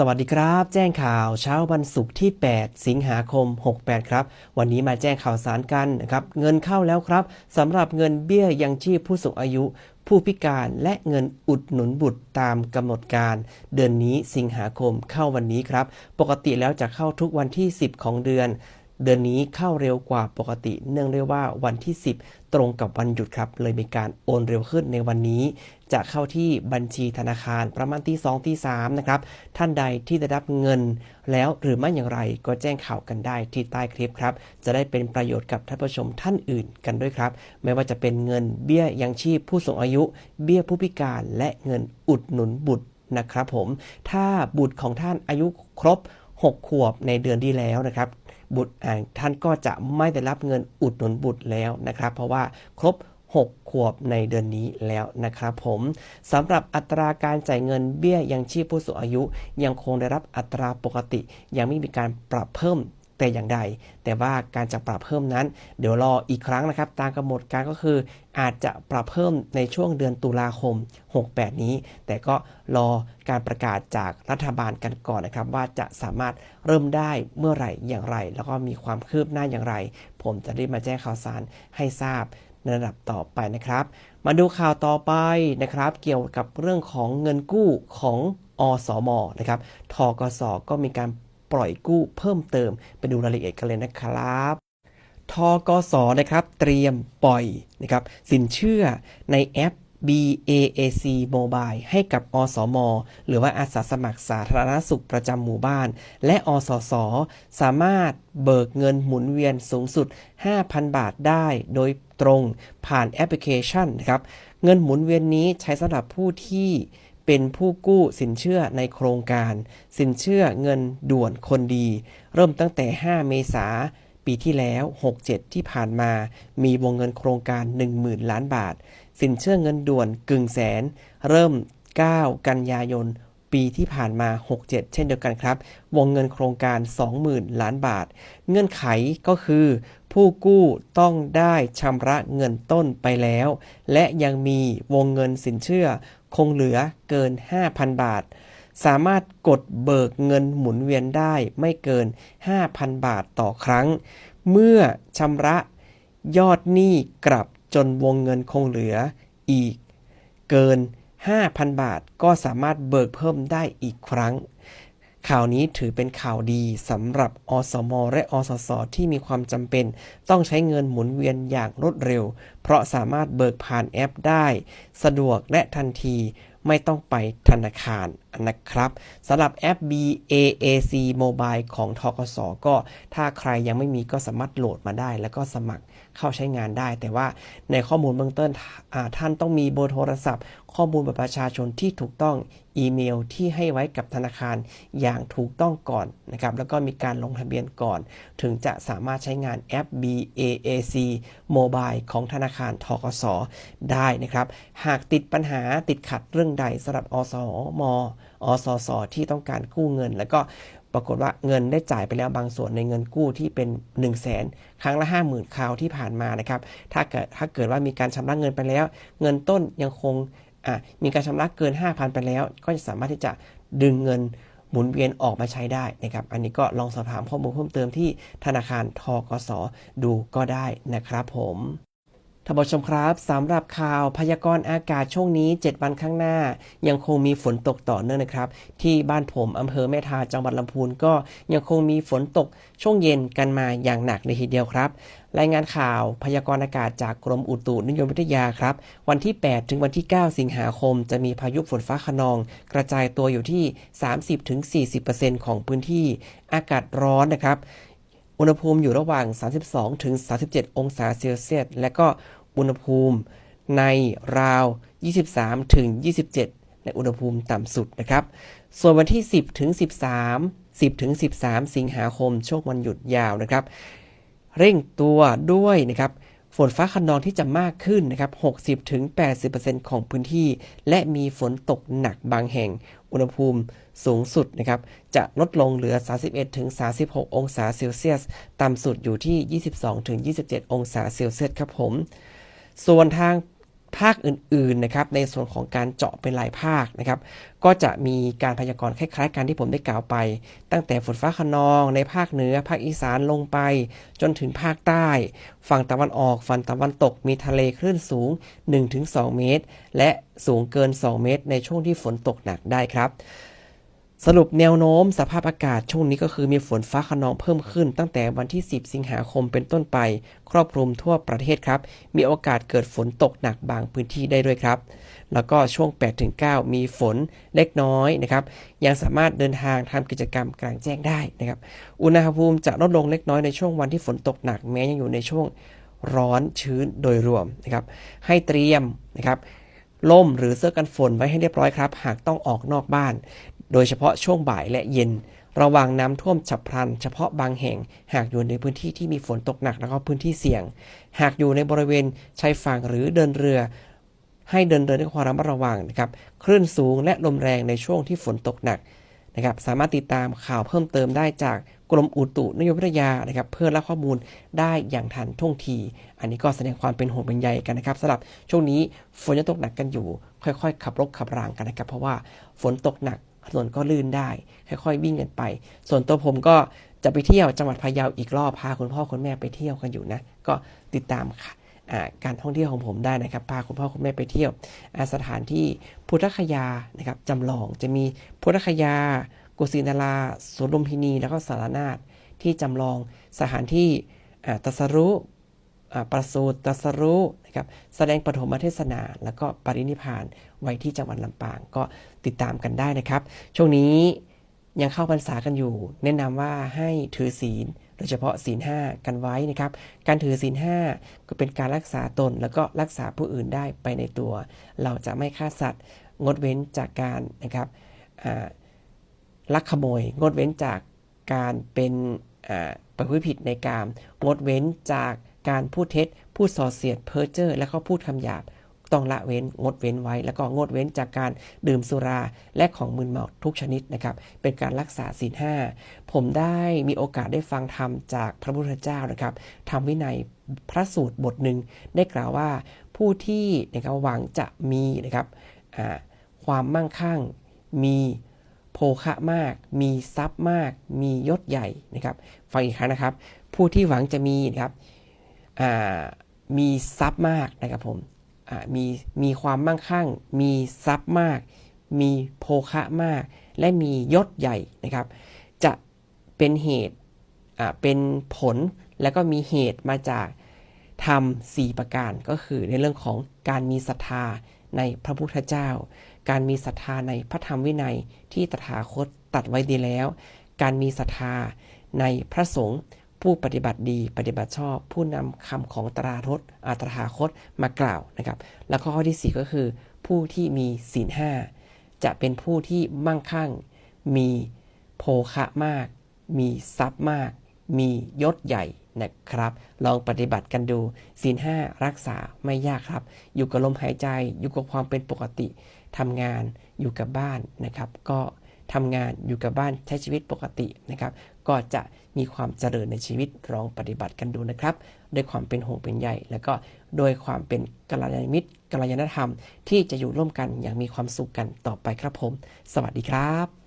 สวัสดีครับ แจ้งข่าวเช้าวันศุกร์ที่ 8 สิงหาคม 68 ครับ วันนี้มาแจ้งข่าวสารกันนะครับ เงินเข้าแล้วครับสำหรับเงินเบี้ยยังชีพผู้สูงอายุ ผู้พิการและเงินอุดหนุนบุตรตามกำหนดการ เดือนนี้สิงหาคมเข้าวันนี้ครับ ปกติแล้วจะเข้าทุกวันที่ 10 ของเดือน เดือนนี้เข้าเร็วกว่าปกติ เนื่องด้วยว่าวันที่ 10 ตรงกับวันหยุดครับ เลยมีการโอนเร็วขึ้นในวันนี้ จะเข้าที่บัญชีธนาคารประมาณที่2ที่3นะครับ ท่านใดที่ได้รับเงินแล้วหรือไม่อย่างไรก็แจ้งข่าวกันได้ที่ใต้คลิปครับ จะได้เป็นประโยชน์กับท่านผู้ชมท่านอื่นกันด้วยครับ ไม่ว่าจะเป็นเงินเบี้ยยังชีพผู้สูงอายุ เบี้ยผู้พิการและเงินอุดหนุนบุตรนะครับผม ถ้าบุตรของท่านอายุครบ 6 ขวบในเดือนที่แล้วนะครับ บุตรท่านก็จะไม่ได้รับเงินอุดหนุนบุตรแล้วนะครับ เพราะว่าครบ 6 ขวบในเดือนนี้แล้วนะครับผมสำหรับอัตราการจ่ายเงินเบี้ยยังชีพผู้สูงอายุ ยังคงได้รับอัตราปกติ ยังไม่มีการปรับเพิ่ม แต่อย่างใด แต่ว่าการจะปรับเพิ่มนั้น เดี๋ยวรออีกครั้งนะครับ ตามกำหนดการก็คือ อาจจะปรับเพิ่มในช่วงเดือนตุลาคม 68 นี้ แต่ก็รอการประกาศจากรัฐบาลกันก่อนนะครับ ว่าจะสามารถเริ่มได้เมื่อไหร่อย่างไร แล้วก็มีความคืบหน้าอย่างไร ผมจะรีบมาแจ้งข่าวสารให้ทราบในระดับต่อไปนะครับ มาดูข่าวต่อไปนะครับ เกี่ยวกับเรื่องของเงินกู้ของอสมนะครับทกสก็มีการ ปล่อยกู้เพิ่มเติม ไปดูรายละเอียดกันเลยนะครับทกสนะครับ เตรียมปล่อยนะครับ สินเชื่อในแอป BAAC Mobile ให้กับอสม หรือว่าอาสาสมัครสาธารณสุขประจำหมู่บ้าน และอสส สามารถเบิกเงินหมุนเวียนสูงสุด 5,000 บาทได้โดยตรงผ่านแอปพลิเคชันนะครับ เงินหมุนเวียนนี้ใช้สำหรับผู้ที่ เป็นผู้กู้สินเชื่อในโครงการ สินเชื่อเงินด่วนคนดี เริ่มตั้งแต่ 5 เมษาปีที่แล้ว 67 ที่ผ่านมา มีวงเงินโครงการ 10,000 ล้านบาท สินเชื่อเงินด่วนกึ่งแสน เริ่ม 9 กันยายน ปีที่ผ่านมา 67 เช่นเดียวกันครับ วงเงินโครงการ 20,000 ล้านบาท เงื่อนไขก็คือ ผู้กู้ต้องได้ชำระเงินต้นไปแล้ว และยังมีวงเงินสินเชื่อ คงเหลือเกิน 5,000 บาท สามารถกดเบิกเงินหมุนเวียนได้ไม่เกิน 5,000 บาทต่อครั้ง เมื่อชำระยอดหนี้กลับจนวงเงินคงเหลืออีกเกิน 5,000 บาทก็สามารถเบิกเพิ่มได้อีกครั้ง ข่าวนี้ถือเป็นข่าวดีสำหรับอสม และอสส ที่มีความจำเป็น ต้องใช้เงินหมุนเวียนอย่างรวดเร็ว เพราะสามารถเบิกผ่านแอปได้ สะดวกและทันทีไม่ต้องไปธนาคาร นะครับสำหรับแอป BAAC Mobile ของทกสก็ถ้าใครยังไม่มีก็สามารถโหลดมาได้ แล้วก็สมัครเข้าใช้งานได้ แต่ว่าในข้อมูลเบื้องต้นท่านต้องมีเบอร์โทรศัพท์ ข้อมูลบัตรประชาชนที่ถูกต้องอีเมลที่ให้ไว้กับธนาคารอย่างถูกต้องก่อนนะครับแล้วก็มีการลงทะเบียนก่อน ถึงจะสามารถใช้งานแอป BAAC Mobile ของธนาคารทกสได้นะครับ หากติดปัญหาติดขัดเรื่องใดสำหรับอสมออสสที่ต้องการกู้เงิน แล้วก็ปรากฏว่าเงินได้จ่ายไปแล้วบางส่วนในเงินกู้ที่เป็น 1 0 0 0 0แสนครั้งละ 50,000 คราวที่ผ่านมานะครับถ้าเกิดถ้าเกิดว่ามีการชำระเงินไปแล้ว เงินต้นยังคงมีการชำระเกิน 5,000 ไปแล้ว ก็จะสามารถที่จะดึงเงินหมุนเวียนออกมาใช้ได้นะครับ อันนี้ก็ลองสอบถามข้อมูลเพิ่มเติมที่ธนาคารทกสดูก็ได้นะครับผม ท่านผู้ชมครับสำหรับข่าวพยากรณ์อากาศช่วงนี้ 7 วันข้างหน้า ยังคงมีฝนตกต่อเนื่องนะครับ ที่บ้านผมอำเภอแม่ทาจังหวัดลำพูนก็ยังคงมีฝนตกช่วงเย็นกันมาอย่างหนักเลยทีเดียวครับ รายงานข่าวพยากรณ์อากาศจากกรมอุตุนิยมวิทยาครับ วันที่ 8 ถึงวันที่ 9 สิงหาคม จะมีพายุฝนฟ้าขนอง กระจายตัวอยู่ที่ 30-40%ของพื้นที่อากาศร้อนนะครับอุณหภูมิอยู่ระหว่าง 32ถึง37 องศาเซลเซียส และก็ อุณหภูมิในราว 23 ถึง 27 ในอุณหภูมิต่ำสุดนะครับ ส่วนวันที่ 10 ถึง 13 10 ถึง 13 สิงหาคม ช่วงวันหยุดยาวนะครับ เร่งตัวด้วยนะครับ ฝนฟ้าขนองที่จะมากขึ้นนะครับ 60 ถึง 80%ของพื้นที่ และมีฝนตกหนักบางแห่ง อุณหภูมิสูงสุดนะครับ จะลดลงเหลือ 31 ถึง 36 องศาเซลเซียส ต่ำสุดอยู่ที่ 22 ถึง 27 องศาเซลเซียสครับผม ส่วนทางภาคอื่นๆนะครับในส่วนของการเจาะเป็นรายภาคนะครับ ก็จะมีการพยากรณ์คล้ายๆกันที่ผมได้กล่าวไป ตั้งแต่ฝนฟ้าขนองในภาคเหนือ ภาคอีสานลงไป จนถึงภาคใต้ ฝั่งตะวันออกฝั่งตะวันตกมีทะเลคลื่นสูง 1-2 เมตร และสูงเกิน 2 เมตร ในช่วงที่ฝนตกหนักได้ครับ สรุปแนวโน้มสภาพอากาศช่วงนี้ก็คือมีฝนฟ้าขนองเพิ่มขึ้น ตั้งแต่วันที่ 10 สิงหาคมเป็นต้นไป ครอบคลุมทั่วประเทศครับ มีโอกาสเกิดฝนตกหนักบางพื้นที่ได้ด้วยครับ แล้วก็ช่วง 8-9 มีฝนเล็กน้อยนะครับ ยังสามารถเดินทางทำกิจกรรมกลางแจ้งได้นะครับ อุณหภูมิจะลดลงเล็กน้อยในช่วงวันที่ฝนตกหนักแม้ยังอยู่ในช่วงร้อนชื้นโดยรวมนะครับ ให้เตรียมนะครับล่มหรือเสื้อกันฝนไว้ให้เรียบร้อยครับ หากต้องออกนอกบ้าน โดยเฉพาะช่วงบ่ายและเย็น ระวังน้ำท่วมฉับพลัน เฉพาะบางแห่ง หากอยู่ในพื้นที่ที่มีฝนตกหนักแล้วก็พื้นที่เสี่ยง หากอยู่ในบริเวณชายฝั่งหรือเดินเรือ ให้เดินเรือด้วยความระมัดระวังนะครับ คลื่นสูงและลมแรงในช่วงที่ฝนตกหนักนะครับสามารถติดตามข่าวเพิ่มเติมได้จากกรมอุตุนิยมวิทยานะครับเพื่อรับข้อมูลได้อย่างทันท่วงที อันนี้ก็แสดงความเป็นห่วงเป็นใยกันนะครับสำหรับช่วงนี้ฝนยังตกหนักกันอยู่ ค่อยๆ ขับรถขับรางกันนะครับ เพราะว่าฝนตกหนัก ถนนก็ลื่นได้ ค่อยๆวิ่งกันไป ส่วนตัวผมก็จะไปเที่ยวจังหวัดพะเยาอีกรอบพาคุณพ่อคุณแม่ไปเที่ยวกันอยู่นะ ก็ติดตามค่ะการท่องเที่ยวของผมได้นะครับพาคุณพ่อคุณแม่ไปเที่ยวสถานที่พุทธคยานะครับจำลองจะมีพุทธคยากุสินาราสวนลุมพินี แล้วก็สารนาถที่จำลองสถานที่ตัสรู้อ่า ประสูติตรัสรู้นะครับแสดงปฐมเทศนา แล้วก็ปรินิพานไว้ที่จังหวัดลำปางก็ติดตามกันได้นะครับ ช่วงนี้ยังเข้าพรรษากันอยู่ แนะนำว่าให้ถือศีลโดยเฉพาะศีลห้ากันไว้นะครับ การถือศีลห้าก็เป็นการรักษาตนแล้วก็รักษาผู้อื่นได้ไปในตัว เราจะไม่ฆ่าสัตว์ งดเว้นจากการนะครับลักขโมย งดเว้นจากการเป็นประพฤติผิดในกามงดเว้นจาก การพูดเท็จ พูดส่อเสียด เพ้อเจ้อ และก็พูดคำหยาบ ต้องละเว้น งดเว้นไว้ แล้วก็งดเว้นจากการดื่มสุรา และของมึนเมาทุกชนิดนะครับ เป็นการรักษาศีลห้า ผมได้มีโอกาสได้ฟังธรรมจากพระพุทธเจ้านะครับ ธรรมวินัยพระสูตรบทหนึ่งได้กล่าวว่าผู้ที่นะครับหวังจะมีนะครับความมั่งคั่ง มีโภคะมาก มีทรัพย์มาก มียศใหญ่นะครับ ฟังอีกครั้งนะครับ ผู้ที่หวังจะมีนะครับ มีทรัพย์มากนะครับผมมีมีความมั่งคั่ง มีทรัพย์มาก มีโภคะมาก และมียศใหญ่นะครับ จะเป็นเหตุเป็นผลแล้วก็มีเหตุมาจากทำสี่ประการก็คือในเรื่องของการมีศรัทธาในพระพุทธเจ้า การมีศรัทธาในพระธรรมวินัยที่ตถาคตตัดไว้ดีแล้ว การมีศรัทธาในพระสงฆ์ ผู้ปฏิบัติดีปฏิบัติชอบ ผู้นำคำของตรารถอาตถาคตมากล่าวนะครับ แล้วก็ข้อที่ 4 ก็คือ ผู้ที่มีศีลห้าจะเป็นผู้ที่มั่งคั่ง มีโภคะมาก มีทรัพย์มาก มียศใหญ่นะครับ ลองปฏิบัติกันดูศีลห้ารักษาไม่ยากครับ อยู่กับลมหายใจ อยู่กับความเป็นปกติทำงานอยู่กับบ้านนะครับ ก็ ทำงานอยู่กับบ้านใช้ชีวิตปกตินะครับ ก็จะมีความเจริญในชีวิตลองปฏิบัติกันดูนะครับด้วยความเป็นห่วงเป็นใยแล้วก็โดยความเป็นกัลยาณมิตรกัลยาณธรรม ที่จะอยู่ร่วมกันอย่างมีความสุขกันต่อไปครับผม สวัสดีครับ